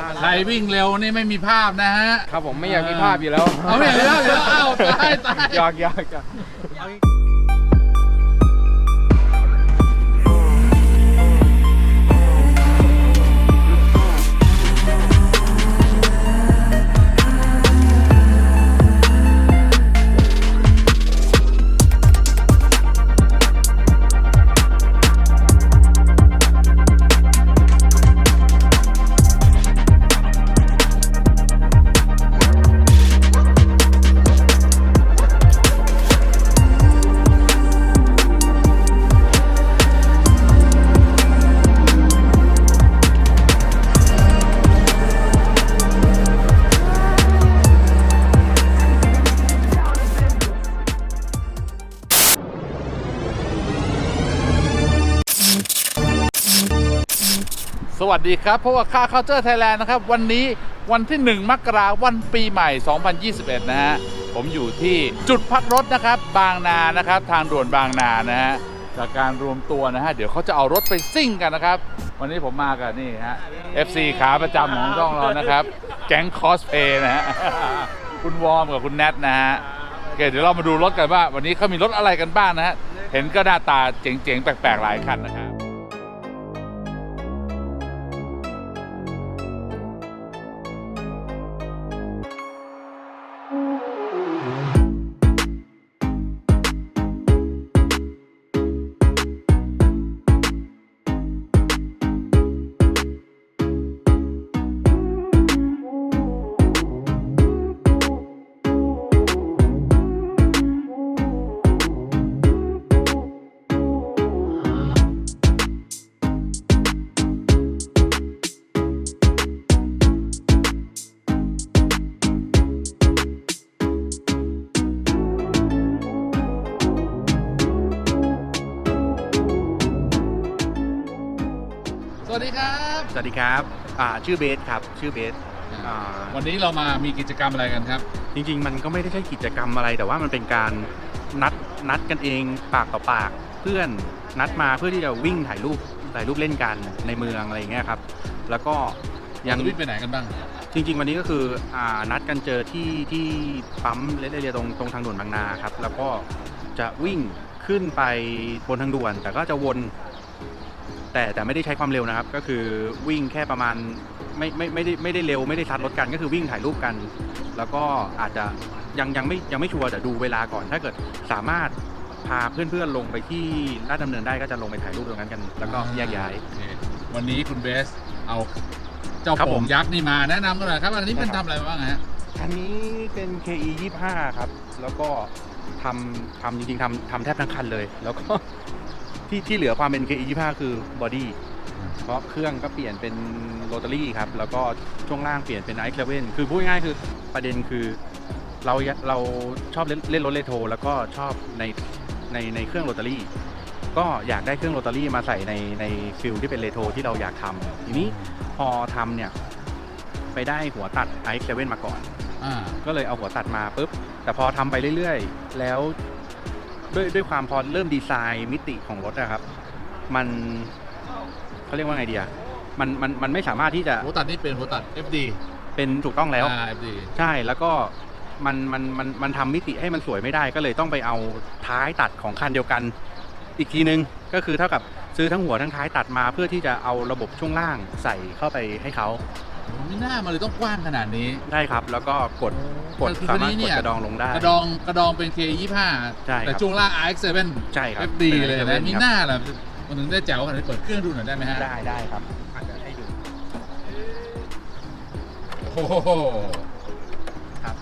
ล่าใครวิ่งเร็วนี่ไม่มีภาพนะฮะ ครับผมไม่อยากมีภาพอยู่แล้ว เอาไม่อยากมีภาพอยู่แล้วอ้าวตายตายอยากอยากอยาก วัสดีครับเพราะว่าค่าเคาน์เตอร์ไทยแลนด์นะครับ วันนี้วันที่ 1 มกราวันปีใหม่ 2021 นะฮะ ผมอยู่ที่จุดพักรถนะครับ บางนานะครับ ทางด่วนบางนานะฮะ จากการรวมตัวนะฮะ เดี๋ยวเขาจะเอารถไปซิ่งกันนะครับ วันนี้ผมมากับนี่ฮะ FC ขาประจำของช่องเรานะครับ แก๊งคอสเพย์นะฮะ คุณวอร์มกับคุณแนทนะฮะโอเคเดี๋ยวเรามาดูรถกันว่า วันนี้เขามีรถอะไรกันบ้างนะฮะ เห็นก็หน้าตาเจ๋งๆแปลกๆหลายคันนะครับ ดีครับอ่าชื่อเบสครับ ชื่อเบสอ่าวันนี้เรามามีกิจกรรมอะไรกันครับ จริง ๆ มันก็ไม่ได้ใช่กิจกรรมอะไร แต่ว่ามันเป็นการนัดนัดกันเองปากต่อปาก เพื่อนนัดมาเพื่อที่จะวิ่งถ่ายรูปถ่ายรูปเล่นกันในเมืองอะไรอย่างเงี้ยครับ แล้วก็ยัยัง งวิ่งไปไหนกันบ้าง จริงๆ วันนี้ก็คืออ่านัดกันเจอที่ที่ปั๊มเลเรียตรงตรงทางด่วนบางนาครับ แล้วก็จะวิ่งขึ้นไปบนทางด่วน แต่ก็จะวน แต่แต่ไม่ได้ใช้ความเร็วนะครับ ก็คือวิ่งแค่ประมาณไม่ไม่ไม่ได้ไม่ได้เร็วไม่ได้ทัดรถกันก็คือวิ่งถ่ายรูปกัน แล้วก็อาจจะยังยังไม่ยังไม่ชัวร์แต่ดูเวลาก่อน ถ้าเกิดสามารถพาเพื่อนๆลงไปที่ลาดดำเนินได้ก็จะลงไปถ่ายรูปตรงนั้นกัน แล้วก็แยกย้าย โอเควันนี้คุณเบสเอาเจ้าครับโป่ผงมยักษ์นี่มาแนะนำกันหน่อยครับอันนี้เป็นทำอะไรบ้างฮะอันนี้เป็น KE 25ครับ แล้วก็ทำทำจริงๆทำทำแทบทั้งคันเลย แล้วก็ ที่ที่เหลือความเป็น KE 25 คือบอดี้เพราะเครื่องก็เปลี่ยนเป็นโรตารี่ครับ แล้วก็ช่วงล่างเปลี่ยนเป็นไอซ์เลเว่นคือพูดง่ายๆคือประเด็นคือเราเราชอบเล่นเล่นรถเลโทรแล้วก็ชอบในในในเครื่องโรตารี่ก็อยากได้เครื่องโรตารี่มาใส่ในในฟิลที่เป็นเลโทรที่เราอยากทำทีนี้พอทำเนี่ยไปได้หัวตัดไอซ์เลเว่นมาก่อนอ่าก็เลยเอาหัวตัดมาปุ๊บแต่พอทำไปเรื่อยๆ แล้ว ด้วยด้วยความพอเริ่มดีไซน์มิติของรถนะครับ มันเขาเรียกว่าไงดีอะมันมันมันไม่สามารถที่จะหัวตัดนี่เป็นหัวตัด FD เป็นถูกต้องแล้ว อ่า FD ใช่แล้วก็มันมันมันมันทำมิติให้มันสวยไม่ได้ ก็เลยต้องไปเอาท้ายตัดของคันเดียวกัน อีกทีนึงก็คือเท่ากับซื้อทั้งหัวทั้งท้ายตัดมาเพื่อที่จะเอาระบบช่วงล่างใส่เข้าไปให้เขา ไม่น่ามาเลยต้องกว้างขนาดนี้ ได้ครับ แล้วก็กดกดคือสาคันมารถนี้กเนี่ดย กระดองลงได้ กระดองกระดองเป็น K25 ใช่ครับ แต่ช่วงล่าง RX7 ใช่ครับ FD เลยป็ นะนมีครับหน้าล่ะมันถึงได้แจ๋วขนาดนี้เปิดเครื่องดูหน่อยได้ไหมฮะได้ได้ครับอาจจะให้ดูโอ้โหครับ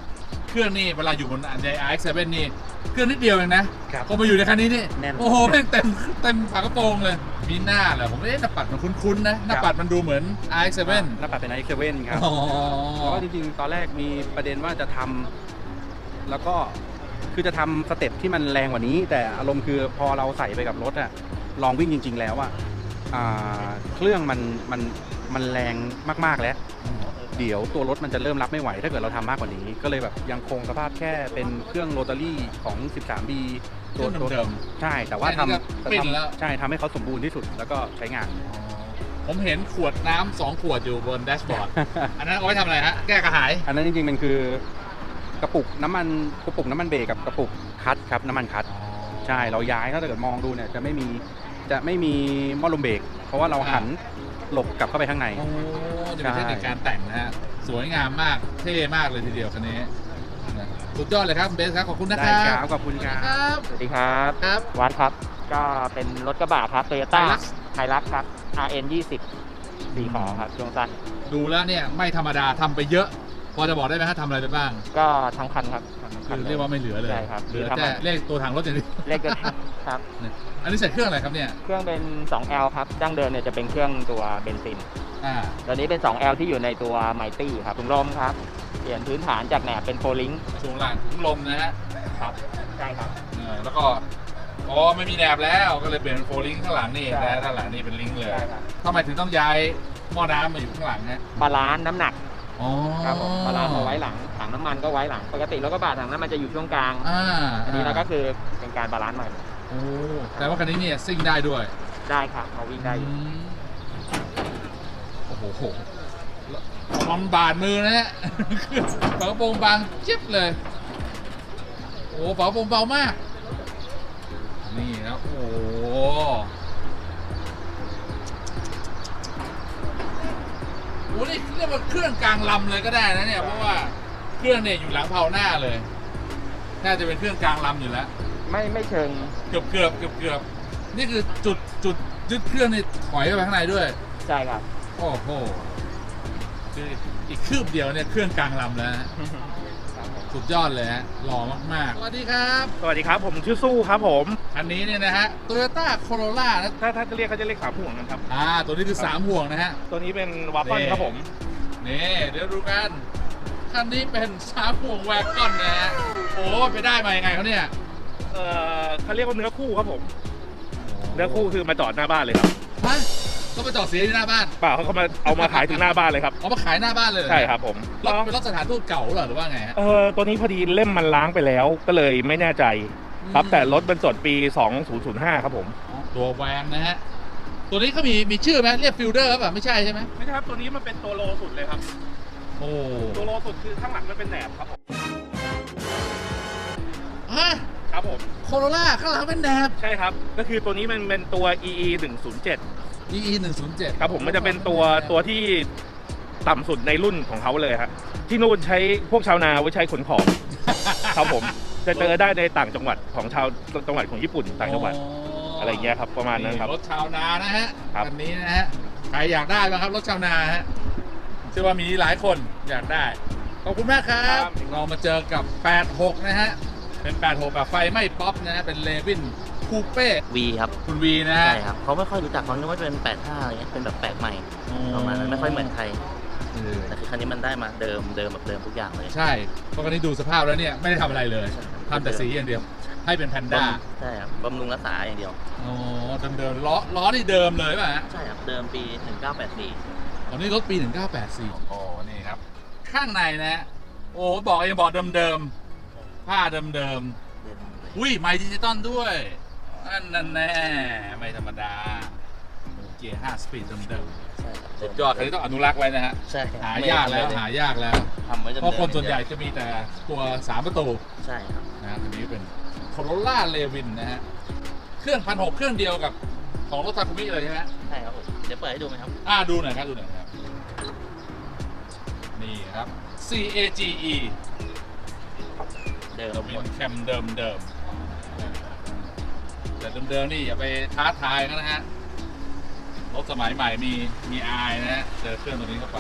เครื่องนี่เวลาอยู่บนอันใหญ่ RX7 นี่เครื่องนิดเดียวเองนะ ครับ พอมาอยู่ในคันนี้นี่แน่น โอ้โหแม่งเต็มเต็มฝากระโปรงเลย มีหน้าเหรอผมไม่ได้หน้าปัดมันคุ้นๆนะหน้าปัดมันดูเหมือน RX7 หน้าปัดเป็นไอเซเว่นครับอ๋อเพราะว่าจริงๆ ตอนแรกมีประเด็นว่าจะทำแล้วก็คือจะทำสเต็ปที่มันแรงกว่านี้ แต่อารมณ์คือพอเราใส่ไปกับรถอะลองวิ่งจริง ๆ แล้วอะอ่าเครื่องมันมันมันแรงมากๆแล้ว เดี๋ยวตัวรถมันจะเริ่มรับไม่ไหว ถ้าเกิดเราทำมากกว่านี้ ก็เลยแบบยังคงสภาพแค่เป็นเครื่องโรตารี่ของ 13B เครื่องเดิมใช่แต่ว่าแค่นี้ก็ทำแต่ปิ้นแล้วทำใช่ทำให้เขาสมบูรณ์ที่สุดแล้วก็ใช้งานๆผมเห็นขวดน้ำสองขวดอยู่บนแดชบอร์ดอันนั้นเอาไว้ทำอะไรฮะแก้กระหาย อันนั้นจริงๆมันคือกระปุกน้ำมันกระปุกน้ำมันเบรกกับกระปุกคัดครับน้ำมันคัดใช่เราย้ายถ้าเกิดมองดูเนี่ยจะไม่มีจะไม่มีหม้อลมเบรกเพราะว่าเราหัน หลบกลับเข้าไปข้างใน โอ้จะเป็นเทคนิคการแต่งนะฮะ สวยงามมาก เท่มากเลยทีเดียวคันนี้นะสุดยอดเลยครับคุณเบสครับ ขอบคุณนะคได้รับครับขอบคุณครับครับสวัสดีครับครับวัดครับ ก็เป็นรถกระบะครับโตโยต้า Hilux ไฮรักครับ RN 20สีขาวครับช่วงสั้น ดูแล้วเนี่ย ไม่ธรรมดาทำไปเยอะ พอจะบอกได้ไหมฮะทำอะไรไปบ้าง ก็ทั้งคันครับทั้งคัคืนอลเรียกว่าไม่เหลือเลยใช่ครับเหลือคือทำแต่เลขตัวถังรถอย่างเดียวเลขก็ครับ อันนี้ใส่เครื่องอะไรครับเนี่ย เครื่องเป็น 2L ครับดั้งเดิมเนี่ยจะเป็นเครื่องตัวเบนซิน อ่า ตอนนี้เป็น 2L ที่อยู่ในตัวไมตี้ครับถุงลมครับ เปลี่ยนพื้นฐานจากแหนบเป็นโฟลิงช่วงล่างถุงลมนะฮะครับใช่ครับเออแล้วก็ อ๋อ ไม่มีแหนบแล้ว ก็เลยเปลี่ยนเป็นโฟลิงข้างหลังนี่ใช่นะข้างหลังนี่เป็นลิงก์เลยใช่ครับทำไมถึงต้องย้ายหม้อน้ำมาอยู่ข้างหลังฮะ บาลานซ์น้ำหนัก อ๋อครับผมบาลานซ์เอาไว้หลังถังน้ำมันก็ไว้หลัง ปกติรถกระบะถังน้ำมันจะอยู่ช่วงกลาง อ่าอันนี้เราก็คือเป็นการบาลานซ์ใหม่โอ้แต่ว่าคันนี้เนี่ยซิ่งได้ด้วยได้ครับมาวิ่งได้อยู่ อืมโอ้โหโหมันบาดมือนะฮะคือฝากระโปรงบางเจ็บเลย โอ้ฝากระโปรงเบามาก นี่นะโอ้โห อ้นี่เรียกว่าเครื่องกลางลำเลยก็ได้นะเนี่ยเพราะว่าเครื่องเนี่ยอยู่หลังเผาหน้าเลย น่าจะเป็นเครื่องกลางลำอยู่แล้ว ไม่ไม่เชิงเกือบเกือบเกือบเกือบนี่คือจุดจุดยึดเครื่องนี่ถอยเข้าไปข้างในด้วย ใช่ครับ โอ้โหคืออีกคืบเดียวเนี่ยเครื่องกลางลำแล้วฮะ สุดยอดเลยฮะหล่อมากๆสวัสดีครับสวัสดีครับ ผมชื่อสู้ครับผม อันนี้เนี่ยนะฮะ Toyota Corolla นะถ้าถ้าจะเรียกเขาจะเรียกสามห่วงนะครับ อ่า ตัวนี้คือ3ห่วงนะฮะ ตัวนี้เป็นวาฟเฟิลนี่ ครับผม นี่เดี๋ยวดูกันคันนี้เป็น3ห่วงแวกอนนะฮะโอ้ไปได้มายังไงเขาเนี่ยเอ่อเขาเรียกว่าเนื้อคู่ครับผม เนื้อคู่คือมาจอดหน้าบ้านเลยครับฮะ ก็มาจอดเสียที่หน้าบ้านเปล่าเขาเขามาเอามาขายถึงหน้าบ้านเลยครับ เอามาขายหน้าบ้านเลยเหอใช่ครับผมรถเป็นรถสถานทูตเก่าเหรอหรือว่าไงฮะ เอ่อตัวนี้พอดีเล่มมันล้างไปแล้วก็เลยไม่แน่ใจครับแต่รถเป็นสดปี 2005 ครับผมตัวแวนนะฮะ ตัวนี้เขามีมีชื่อไหมเรียกฟิลเดอร์ป่ะไม่ใช่ใช่ไหมไม่ใช่ครับตัวนี้มันเป็นตัวโลสุดเลยครับ โอ้ตัวโลสุดคือข้างหลังมันเป็นแหนบครับผมฮะครับผม โคโรล่าข้างหลังเป็นแนบ ใช่ครับ ก็คือตัวนี้มันเป็นตัว EE 107 EE 1 0 7ครับผมมันจะเป็นตัวตัวที่ต่ำสุดในรุ่นของเขาเลยครับที่นู่นใช้พวกชาวนาไว้ใช้ขนของ ครับผมจะเจอได้ในต่างจังหวัดของชาวจังหวัดของญี่ปุ่นต่างจังหวัดอะไรอย่างเงี้ยครับประมาณนั้นครับรถชาวนานะฮะครับ คันนี้นะฮะใครอยากได้บ้างครับรถชาวนาฮะเชื่อว่ามีหลายคนอยากได้ ขอบคุณมากครับเรามาเจอกับ 86 นะฮะ เป็น 86แบบไฟไม่ป๊อปนะฮะเป็นเลวิน คูเป้วีครับคุณวีนะใช่ฮะครับเขาไม่ค่อยรู้จักเขาคิดว่าเป็น85อะไรเงี้ยเป็นแบบแปลกใหม่ประมาณนั้นไม่ค่อยเหมือนใครเออแต่คือคันนี้มันได้มาเดิมเดิมแบบเดิมทุกอย่างเลยใช่เพราะคันนี้ดูสภาพแล้วเนี่ยไม่ได้ทำอะไรเลยทำแต่สีอย่างเดียว ให้เป็นแพนด้าใช่ครับบำรุงรักษาอย่างเดียว อ๋อเดิมๆล้อล้อนี่เดิมเลยป่ะฮะ ใช่ครับเดิมปี 1984 ตอนนี้รถปี 1984โอ้นี่ครับ ข้างในนะฮะโอ้บอกยังบอกเดิมๆ ผ้าเดิมๆ อุ้ยไมค์ดิจิตอลด้วย อันนั้นแน่ไม่ธรรมดาโอเกียร์5สปีดเดิมใช่ครับๆสุดยอดคันนี้ต้องอนุรักษ์ไว้นะฮะ ใช่ครับหายากแล้วไม่หายากแล้ว ทำไว้ดิมๆเพราะคนส่วนใหญ่จะมีแต่ตัว3ประตูใช่ครับ นะฮะคันนี้เป็น Corolla Levin นะฮะ เครื่องพันหกเครื่องเดียวกับของรถทาคุมิเลยใช่ไหม ใช่ครับผมเดี๋ยวเปิดให้ดูไหมครับ อ่าดูหน่อยครับ ดูหน่อยครับ นี่ครับ CAGE เดิมเราเป็นแคมเดิมเดิม แต่เดิมๆนี่อย่าไปท้าทายกันนะฮะรถสมัยใหม่มีมีอายนะฮะเจอเครื่องตัวนี้เข้าไป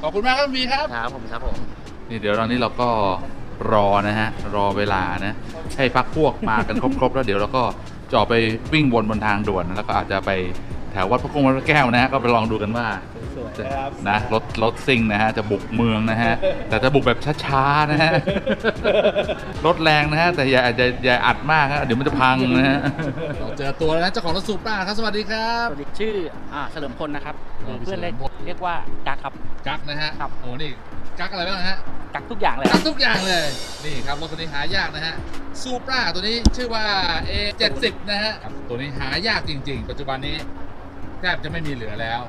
ขอบคุณมากครับมีครับ ครับผมครับผม นี่เดี๋ยวตอนนี้เราก็รอนะฮะ รอเวลานะ ให้พักพวกมากันครบๆ แล้วเดี๋ยวเราก็จะออกไปวิ่งวนบนทางด่วนแล้วก็อาจจะไปแถววัดพระกงวัดพระแก้วนะฮะก็ไปลองดูกันว่า จะนะรถรถซิ่งนะฮะจะบุกเมืองนะฮะ แต่จะบุกแบบช้าๆนะฮะ รถแรงนะฮะ แต่อย่าอย่าอย่าอัดมากฮะเดี๋ยวมันจะพังนะฮะ เราเจอตัวแล้วนะเจ้าของรถสูบป้าครับสวัสดีครับสวัสดีชื่ออ่าเฉลิมพลนะครับหอ๋อรือเพื่อนเรียกเฉลิมพลเรียกว่ากักครับ กั๊กนะฮะครับ โอ้นี่กั๊กอะไรบ้างฮะกักทุกอย่างเลยคกัรักบทุกอย่างเลยนี่ครับรถตัวนี้หายากนะฮะซูปราตัวนี้ชื่อว่า A70 นะฮะครับตัวนี้หายากจริง ๆ ปัจจุบันนี้แทบจะไม่มีเหลือแล้ว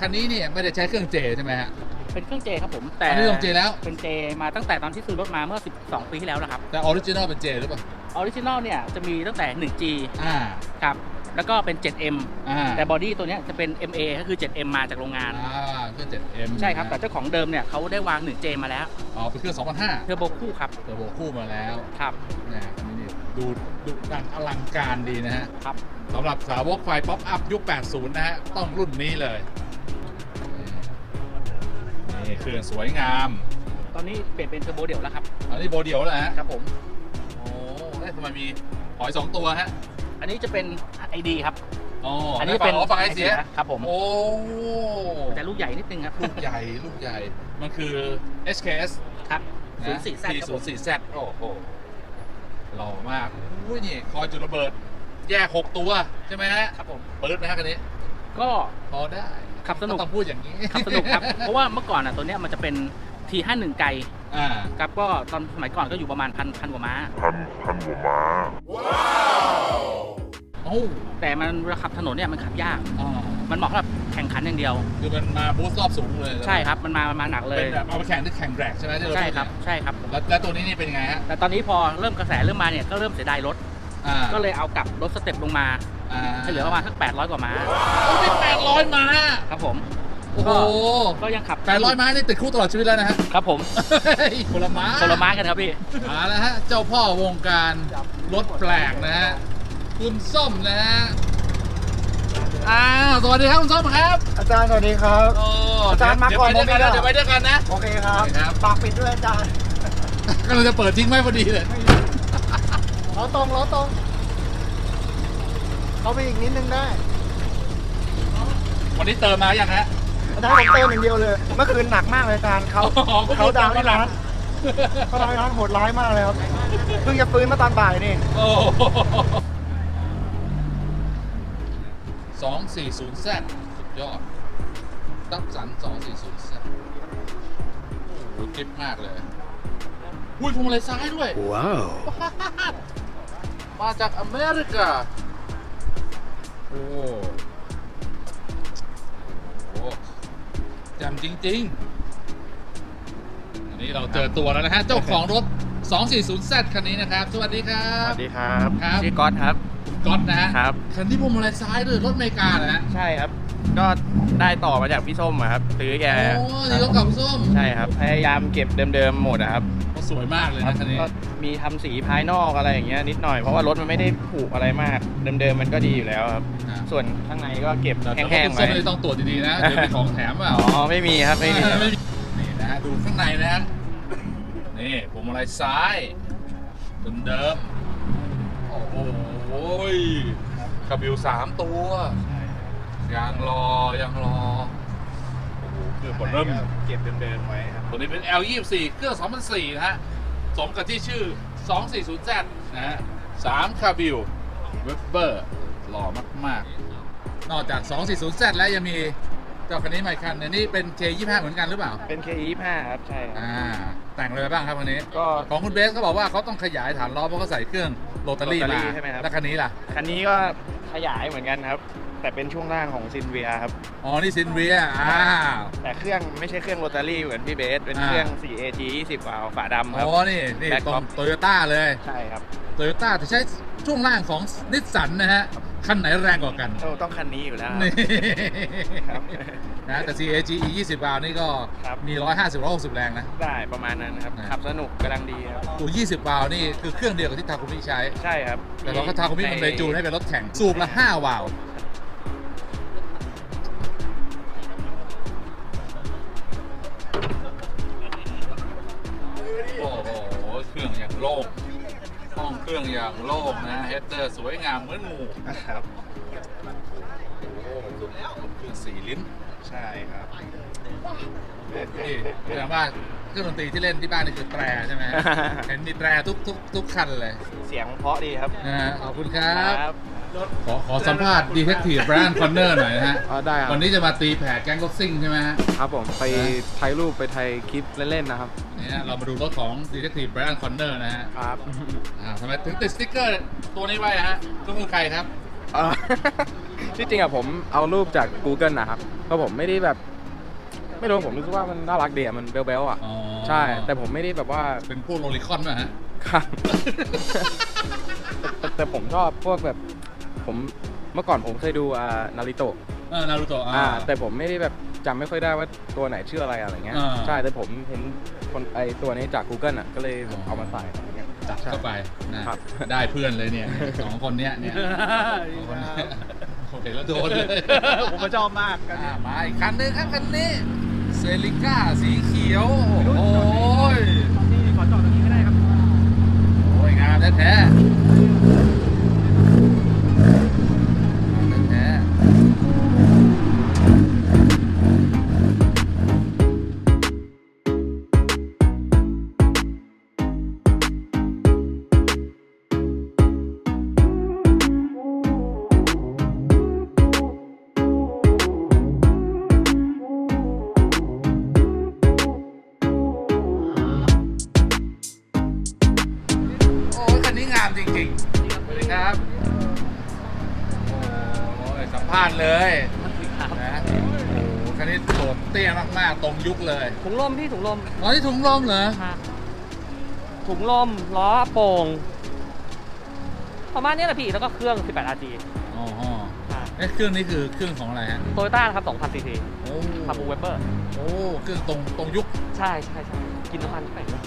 คันนี้เนี่ยไม่ได้ใช้เครื่องเจใช่ไหมฮะเป็นเครื่องเจครับผม แต่อันนี้ลงเจแล้ว เป็นเจมาตั้งแต่ตอนที่ซื้อรถมาเมื่อ 12 ปีที่แล้วนะครับแต่ออริจินอลเป็นเจหรือเปล่าออริจินอลเนี่ยจะมีตั้งแต่ 1G อ่าครับแล้วก็เป็น 7M อ่าแต่บอดี้ตัวเนี้ยจะเป็น MA ก็คือ 7M มาจากโรงงาน อ่าเครื่อง 7M ใช่ครับ แต่เจ้าของเดิมเนี่ยเขาได้วาง 1J มาแล้วอ๋อเป็นเครื่อง2005เทอร์โบคู่ครับเทอร์โบคู่มาแล้วครับนะคันนี้นี่ดูดุดันอลังการดีนะฮะครับสำหรับสาวกไฟป๊อปอัพยุค 80 นะฮะต้องรุ่นนี้เลย นี่เครื่องสวยงามตอนนี้เปลี่ยนเป็นเทอร์โบเดี่ยวแล้วครับ อันนี้โบเดียวแล้วฮะครับผม โอ้ได้ทำไมมีหอยสองตัวฮะอันนี้จะเป็น ID ครับ อ๋ออัอันนี้เป็นอ๋อฟังไอเสียครับผม โอ้แต่ลูกใหญ่นิดนึงครับ ลูกใหญ่ลูกใหญ่ มันคือ HKS ครับนะ04 Z ครับผม 404 Z โอ้โหหล่อมากอุ้ยนี่คอยจุดระเบิด แยก6ตัว ใช่ไหมฮะครับผม เปิดไหมฮะคันนี้ ก็พอได้ ขับสนุก ต้องพูดอย่างนี้ขับสนุกครับ เพราะว่าเมื่อก่อนอะตัวเนี้ยมันจะเป็น T51 ไกลอ่าครับก็ตอนสมัยก่อนก็อยู่ประมาณพันพันกว่าม้าโอ้แต่มันเวลาขับถนนเนี่ยมันขับยาก อ่ามันเหมาะสำหรับแข่งขันอย่างเดียว คือมันมาบูสต์รอบสูงเลยใช่ครับ มันมามันมาหนักเลเป็ย นแบบเอาไปแข่งที่แข่งแรกใช่ไหมที่เราใช่ครับพูดใช่ครับเนี่ยแล้วแล้วตัวนี้นี่เป็นยังไงฮะแต่ตอนนี้พอเริ่มกระแสเริ่มมาเนี่ยก็เริ่มเสียดายรถ อ่าก็เลยเอากลับรถสเต็ปลงมา อ่าให้เหลือประมาณสัก800 กว่าม้าโอ้ยแปดร้อยม้าครับผม โอ้โหก็ยังขับแปดร้อยม้านี่ติดคู่ตลอดชีวิตแล้วนะฮะครับผมเฮ้ยคนละม้าคนละม้ากันครับพี่ มาแล้วฮะ เจ้าพ่อวงการรถแปลกนะฮะ คุณส้มนะฮะอ้าวสวัสดีครับคุณส้มครับอาจารย์สวัสดีครับ โอ้อาจารย์มาก่อนเดี๋ยวไปด้วยกันนะผมอีกแล้วเดี๋ยวไปด้วยกันนะ โอเคครับครับ ฝากปิดด้วยอาจารย์ กำลังจะเปิดทิ้งไว้พอดีเลยล้อตรงล้อตรง เขาไปอีกนิดนึงได้วันนี้เติมมาอย่างฮะอาจารย์ผมเติมอย่างเดียวเลย เมื่อคืนหนักมากเลยอาจารย์เขาอ๋อก็คือเขาดาวน์ที่ร้านเขาดาวน์ที่ร้านโหดร้ายมากเลยครับ เพิ่งจะฟื้นมาตอนบ่ายนี่โอ้สองสี่ศูนย์แซดสุดยอด ตับสันสองสี่ศูนย์แซดโอ้โหกริปมากเลยอุ้ยพวงมาลัยซ้ายด้วย ว้าว มาจากอเมริกา โอ้โหแจำจริงๆ อันนี้เราเจอตัวแล้วนะฮะ เจ้าของรถ 240Z คันนี้นะครับ สวัสดีครับสวัสดีครับ ครับ ชื่อก๊อตครับคุณก๊อตนะฮะ ครับ คันที่พวงมาลัยซ้ายด้วยรถอเมริกานะฮะ ใช่ครับ ก็ได้ต่อมาจากพี่ส้มอะครับซื้อแกโอ้นี่รถกับส้มใช่ครับ พยายามเก็บเดิมๆหมดอะครับสวยมากเลยนะคันนี้ก็มีทำสีภายนอกอะไรอย่างเงี้ยนิดหน่อยเพราะว่ารถมันไม่ได้ผุอะไรมาก เดิมๆมันก็ดีอยู่แล้วครับ อ่าส่วนข้างในก็เก็บแต่แห้งคุณๆส้มไว้นี่ต้องตรวจดีๆนะ เดี๋ยวมีของแถมเปล่า อ๋อไม่มีครับไม่มีไม่มีนี่นะฮะดูข้างในนะฮะนี่พวงมาลัยซ้ายเดิมๆโอ้โหคาบิวสามตัว ยางรอยางรอโอ้โหเครื่องบดเริ่ม เก็บเดิมๆไว้ครับ ตัวนี้เป็น L24 เครื่อง2004นะฮะ สมกับที่ชื่อ 240Z นะฮะ3คาบิลเวบเบอร์หล่อมาก ๆ นอกจาก 240Z แล้วยังมีเจ้าคันนี้ใหม่คันอันนี้เป็น K25 เหมือนกันหรือเปล่า เป็น K25 ครับ ใช่ครับ อ่า แต่งอะไรไปบ้างครับคันนี้ ก็ ของคุณเบสเขาบอกว่าเขาต้องขยายฐานล้อเพราะเขาใส่เครื่องโรตารี่โรตารี่มาใช่ไหมครับ แล้วคันนี้ล่ะ คันนี้ก็ขยายเหมือนกันครับ แต่เป็นช่วงล่างของซินเวียครับ อ๋อ นี่ซินเวียอ้าวแต่เครื่องไม่ใช่เครื่องโรตารี่เหมือนพี่เบส เป็นอ่า เครื่อง 4AG 20วาล์วฝาดำครับ อ๋อ นี่ นี่ Black ตรง Box โตโยต้าเลยใช่ครับโตโยต้าจะใช้ช่วงล่างของนิสสันนะฮะ คันไหนแรงกว่ากัน โอ้ต้องคันนี้อยู่แล้ว นี่ครับนะแต่ CAG E 20บาล์วนี่ก็ครับ มี 150 160 แรงนะ ได้ประมาณนั้นครับ อ่า ขับสนุกกำลังดีครับ ตัว 20บาล์วนี่คือเครื่องเดียวกับที่ทาคุมิใช้ ใช่ครับแต่เราก็ทาคุมิมันเลยจูนให้เป็นรถแข่ง สูบละ 5 วาล์ว เครื่องอย่างโล่งห้องเครื่องอย่างโล่งนะเฮดเดอร์สวยงามเหมือนหมูครับ โอ้โหเครื่องสี่ลิ้นใช่ครับนี่แสดงว่าเครื่องดนตรีที่เล่นที่บ้านนี่คือแตรใช่ไหม เห็นมีแตรทุกทุกทุกคันเลย เสียงเพราะดีครับนะฮะขอบคุณครับครับ ขอขอสัมภาษณ์ดีเทคทีฟแบรนด์คอนเนอร์หน่อยนะฮะอ๋อได้ครับวันนี้จะมาตีแผ่แก๊งรถซิ่งใช่ไหมฮะครับผมไปนะถ่ายรูปไปถ่ายคลิปเล่นๆนะครับนี่ฮะเรามาดูรถของดีเทคทีฟแบรนด์คอนเนอร์นะฮะครับอ่าทำไมถึงติดสติ๊กเกอร์ตัวนี้ไว้อะฮะก็คือใครครับเอ่อที่จริงอะผมเอารูปจาก Google นะครับเพราะผมไม่ได้แบบ ไม่รู้ผมรู้สึกว่ามันน่ารักดีอะมันเบลๆอะอ๋อใช่ แต่ผมไม่ได้แบบว่าเป็นพวกโรลิคอนป่ะฮะครับแต่แต่ผมชอบพวกแบบ ผมเมื่อก่อนผมเคยดูอ่านาริโตะเออนารูโตะอ่าแต่ผมไม่ได้แบบจำไม่ค่อยได้ว่าตัวไหนชื่ออะไรอะไรเงี้ยอ่า ใช่แต่ผมเห็นคนไอตัวนี้จาก Google อะก็เลยเอามาใส่อะไรเงี้ย จัดเข้าไปนะครับ ได้เพื่อนเลยเนี่ยสองคนเนี้ยเนี่ยสองคนเนี้ยโอเคแล้วโดนเลยผมก็ชอบมากกันอ่ามาอีกคันหนึงครับคันนี้เซริก้าสีเขียว โอ้ยขอจอดตรงนี้ก็ได้ครับ โอ้ยงามแท้ๆ ลยถุงลมพี่ถุงลมอ๋อนี่ถุงลมเหรอถุงลมล้อโป่งประมาณนี้แหละพี่แล้วก็เครื่อง 18 RG อ๋อเอ๊ะเครื่องนี้คือเครื่องของอะไรฮะโตโยต้านะครับ2,000 cc โอ้คาบูเวเปอร์โอ้เครื่องตรงตรงยุค ใช่ใช่ใช่กินน้ำมันไปเลย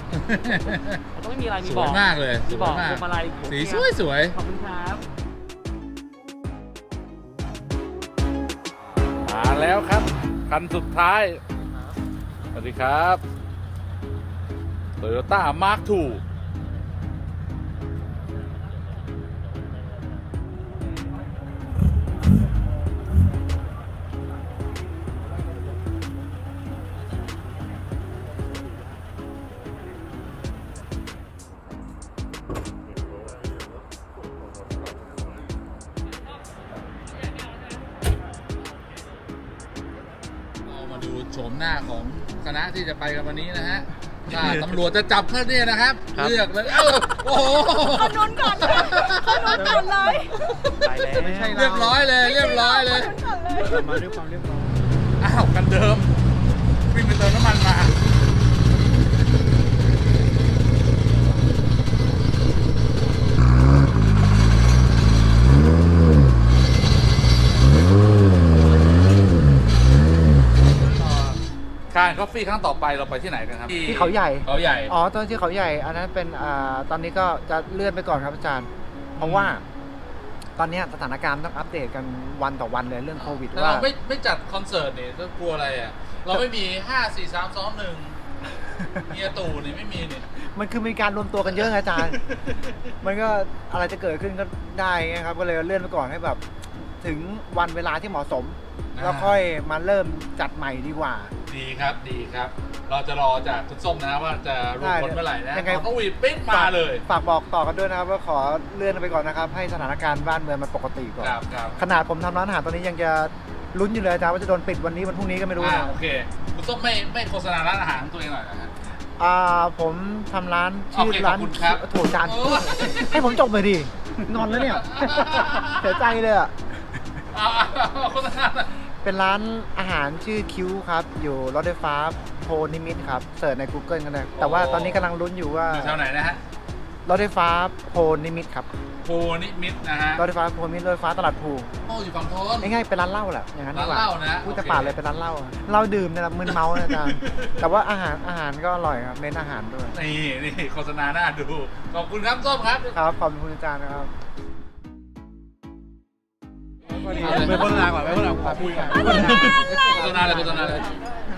มันต้องไม่มีอะไรมีสบวอยกมากเลยมีสบวอยกมากพวงมาลัยสีสวยสวยขอบคุณครับมาแล้วครับคันสุดท้าย สวัสดีครับโตโยต้ามาร์ค 2 ตำรวจจะจับเขาเนี่ยนะครับ เลือกเลยเอ้าโอ้โหคนนู้นก่อนค่ะคนนู้นก่อนเลยไปแล้วไม่ใช่ เรียบร้อยเลย เรียบร้อยเลย คนนู้นก่อนเลย เรามาด้วยความเรียบร้อย อ้าวกันเดิม วิ่งไปเติมน้ำมันมา การกาแฟครั้งต่อไปเราไปที่ไหนกันครับที่เขาใหญ่ เขาใหญ่ อ๋อตอนที่เขาใหญ่ อันนั้นเป็นอ่าตอนนี้ก็จะเลื่อนไปก่อนครับอาจารย์ เพราะว่า ตอนเนี้ยสถานการณ์ต้องอัปเดตกันวันต่อวันเลยเรื่องโควิดแต่ว่า เราไม่ไม่จัดคอนเสิร์ตนี่ต้องกลัวอะไรอะ เราไม่มีห้าสี่สามสองหนึ่งเมียตู่นี่ไม่มีนี่มันคือมีการรวมตัวกันเยอะไงอาจารย์ มันก็อะไรจะเกิดขึ้นก็ได้ไงครับ ก็เลยเลื่อนไปก่อนให้แบบ ถึงวันเวลาที่เหมาะสมอ่าแล้วค่อยมาเริ่มจัดใหม่ดีกว่า ดีครับดีครับ เราจะรอจากคุณส้มนะว่าจะรู้ผลเมื่อไหร่นะยังไงพอเขาหวีดปิ๊กมาเลยฝากบอกต่อกันด้วยนะครับว่าขอเลื่อนไปก่อนนะครับ ให้สถานการณ์บ้านเมืองมันปกติก่อนครับครับขนาดผมทำร้านอาหารตอนนี้ยังจะลุ้นอยู่เลยอาจารย์ว่าจะโดนปิดวันนี้วันพรุ่งนี้ก็ไม่รู้อ่านะโอเค คุณส้มไม่ไม่โฆษณาร้านอาหารของตัวเองหน่อยนะฮะ อ่าผมทำร้านชื่อโอเคร้านขอบคุณครับโถจานโอ้ย ให้ผมจบเลยดิงอนแล้วเนี่ย เสียใจเลยอะ อ่าโฆษณาหน่อย เป็นร้านอาหารชื่อคิวครับ อยู่รถไฟฟ้าโพนิมิตครับเสิร์ชใน Google กันเลยแต่ว่าตอนนี้กำลังลุ้นอยู่ว่าอยู่แถวไหนนะฮะรถไฟฟ้าโพนิมิตครับโพนิมิตรนะฮะรถไฟฟ้าโพนิมิตรถไฟฟ้าตลาดภูโอ้อยู่ฝั่งโทน ง่ายๆเป็นร้านเหล้าแหละอย่างนั้นดีกว่าร้านเหล้านะ พูดจะโอเคป่าดเลยเป็นร้านเหล้าอะเหล้าดื่มเนี่ยแหละมึนเมาเนี่ยอาจารย์แต่ว่าอาหารอาหารก็อร่อยครับเน้นอาหารด้วยนี่นี่โฆษณาหน้าดู ขอบคุณครับส้มครับ ครับขอบคุณอาจารย์นะครับ ไปโฆษณาก่อนไปโฆษณาก่อนคุยกัน โฆษณาเลยโฆษณาเลย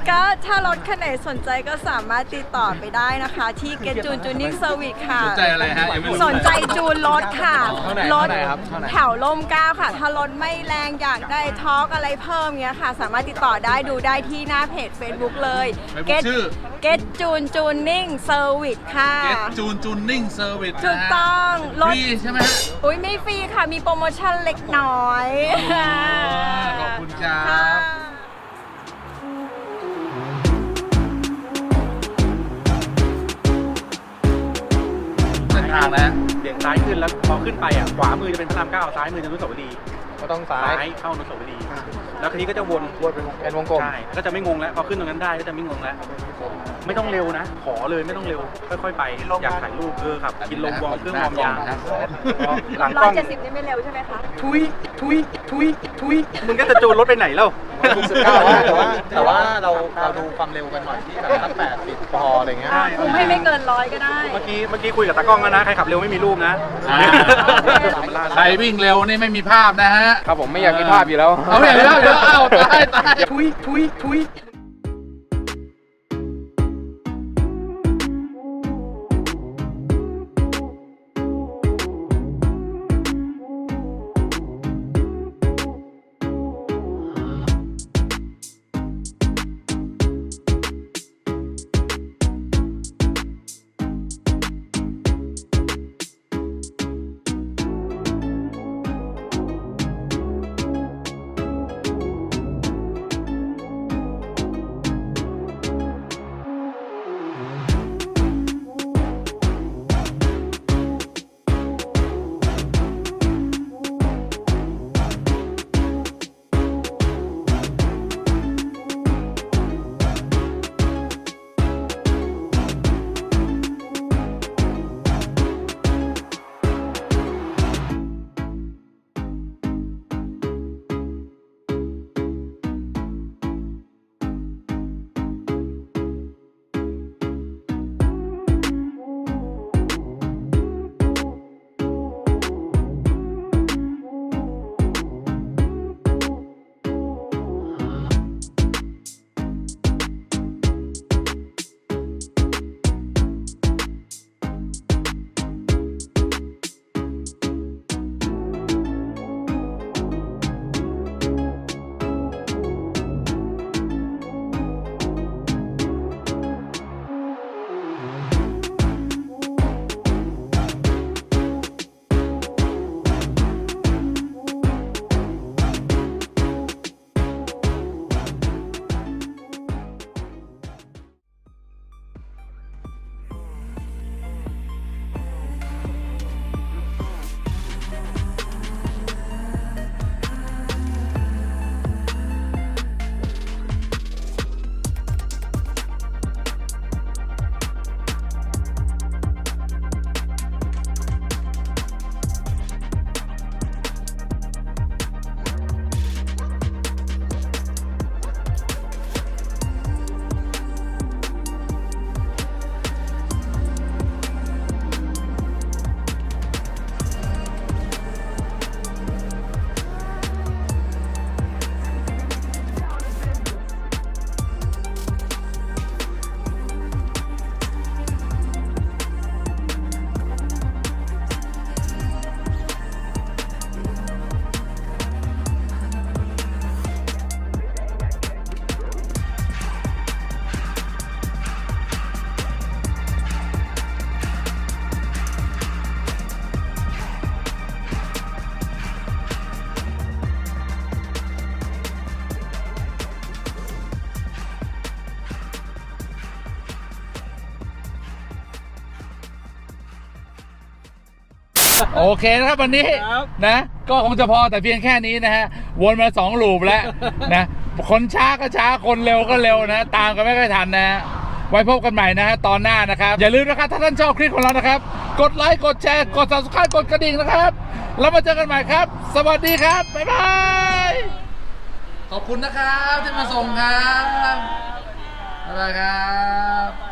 ก็ถ้ารถคันไหนสนใจก็สามารถติดต่อไปได้นะคะ ที่ Get June Tuning Service ค่ะ สนใจอะไรฮะยังไม่รู้ สนใจจูนรถค่ะเท่าไหร่รถเท่าไหร่ครับเท่าไหร่ แถวลมเกล้าค่ะ ถ้ารถไม่แรงอยากได้ทอร์กอะไรเพิ่มเงี้ยค่ะ สามารถติดต่อได้ดูได้ที่หน้าเพจ Facebook เลย Facebook ชื่อ Get June Tuning Service ค่ะ เกตจูนจูนนิ่งเซอร์วิสถูกต้องรฟถรีใช่ไหมฮะ อุ้ยไม่ฟรีค่ะ มีโปรโมชั่นเล็กน้อยขอบคุณครับ ค่ะ ทางนะเบี่ยงซ้ายขึ้นแล้วพอขึ้นไปอะขวามือจะเป็นพระรามเก้าซ้ายมือจะอนุสาวรีย์ก็ต้องซ้าซ้ายยเข้าอนุสาวรีย์แล้วทีนี้ก็จะวนวนเป็นวงเป็นวงกลมใช่ก็จะไม่งงแล้วพอขึ้นตรงนั้นได้ก็จะไม่งงแล้ว ไม่ต้องเร็วนะ ขอเลยไม่ต้องเร็ว ค่อยๆไป อยากถ่ายรูปเออครับ กินลมวอร์มเครื่องวอร์มยางพอหลังกร้ล้ออยงเจ็ดสิบนี่ไม่เร็วใช่ไหมคะ ทุยทุยทุยทุยมึงก็จะจูนรถไปไหนแล้ว แต่ว่าแต่ว่าแต่ว่าเราเราดูความเร็วกันหน่อยที่แบบสักแปดสิบพออะไรเงี้ยใช่คุมให้ไม่เกินร้อยก็ได้ เมื่อกี้เมื่อกี้คุยกับตากล้องแล้วนะ ใครขับเร็วไม่มีรูปนะอ่า ใครวิ่งเร็วนี่ไม่มีภาพนะฮะครับผมไม่อยากมีภาพอยู่แล้ว เอาไม่อยากมีภาพเดี๋ยวเอาตายตายทุยทุยทุย โอเคนะครับวันนี้นะ ก็คงจะพอแต่เพียงแค่นี้นะฮะ วนมาสองลูปแล้วนะ คนช้าก็ช้าคนเร็วก็เร็วนะ ตามกันไม่ค่อยทันนะฮะไว้พบกันใหม่นะฮะตอนหน้านะครับ อย่าลืมนะครับ ถ้าท่านชอบคลิปของเรานะครับ กดไลค์กดแชร์กด subscribe กดกระดิ่งนะครับ แล้วมาเจอกันใหม่ครับ สวัสดีครับ บ๊ายบาย ขอบคุณนะครับที่มาส่งครับบ๊ายบายครับ